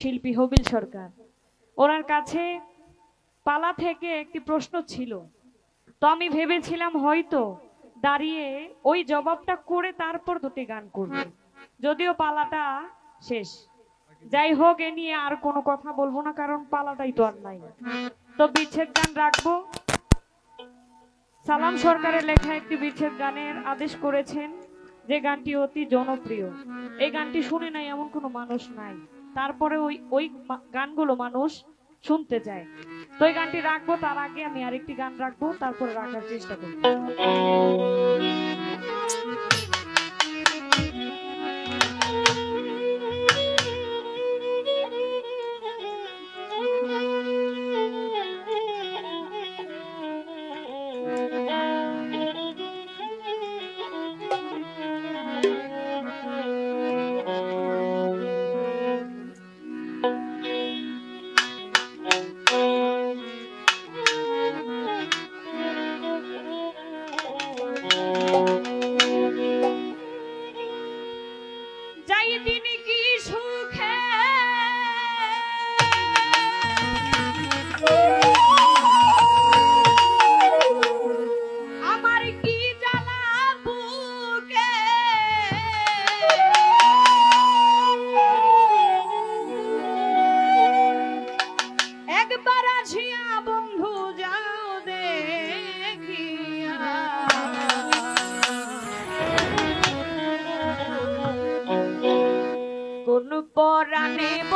শিল্পী হবিল সরকার। ওনার কাছে পালা থেকে একটি প্রশ্ন ছিল। তো আমি ভেবেছিলাম হয়তো দাঁড়িয়ে ওই জবাবটা করে তারপর দুটি গান করবে। যদিও পালাটা শেষ। যাই হোক, এ নিয়ে আর কোনো কথা বলব না, কারণ পালাটাই তো আর নাই। তো বিচ্ছেদ গান রাখব। সালাম সরকারের লেখা একটি বিচ্ছেদ গানের আদেশ করেছেন, যে গানটি অতি জনপ্রিয়। এই গানটি শুনে নাই এমন কোনো মানুষ নাই। তারপরে ওই ওই গানগুলো মানুষ শুনতে চায়। তো ওই গানটি রাখব, তার আগে আমি আরেকটি গান রাখব, তারপরে রাখার চেষ্টা করব।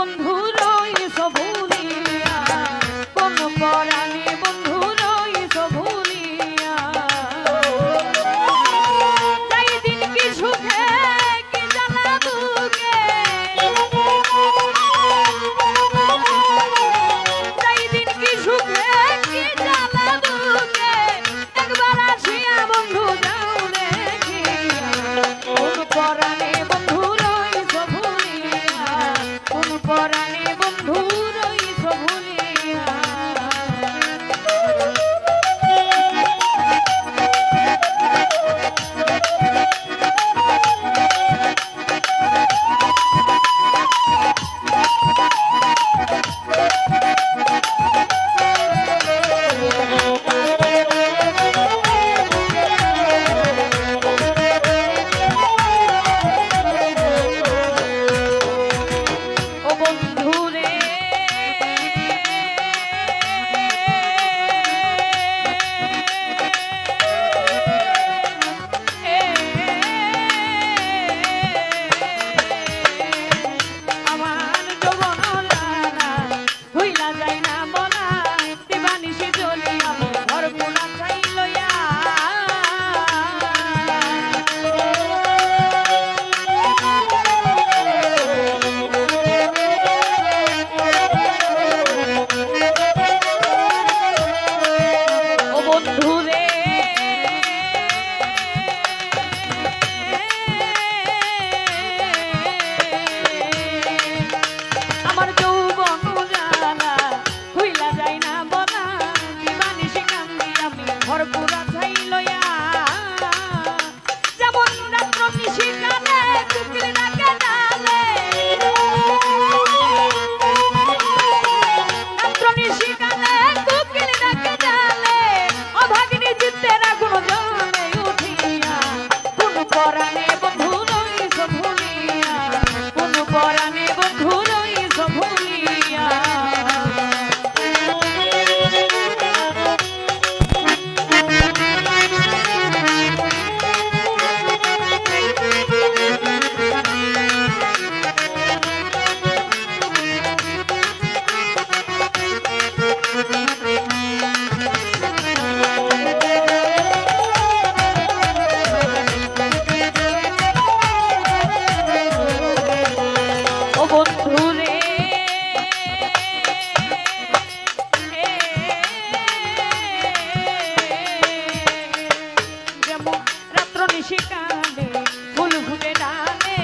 বন্ধু রই সব শিকালে ফুল ঘুরে ডালে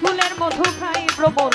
ফুলের মধু খাই প্রবল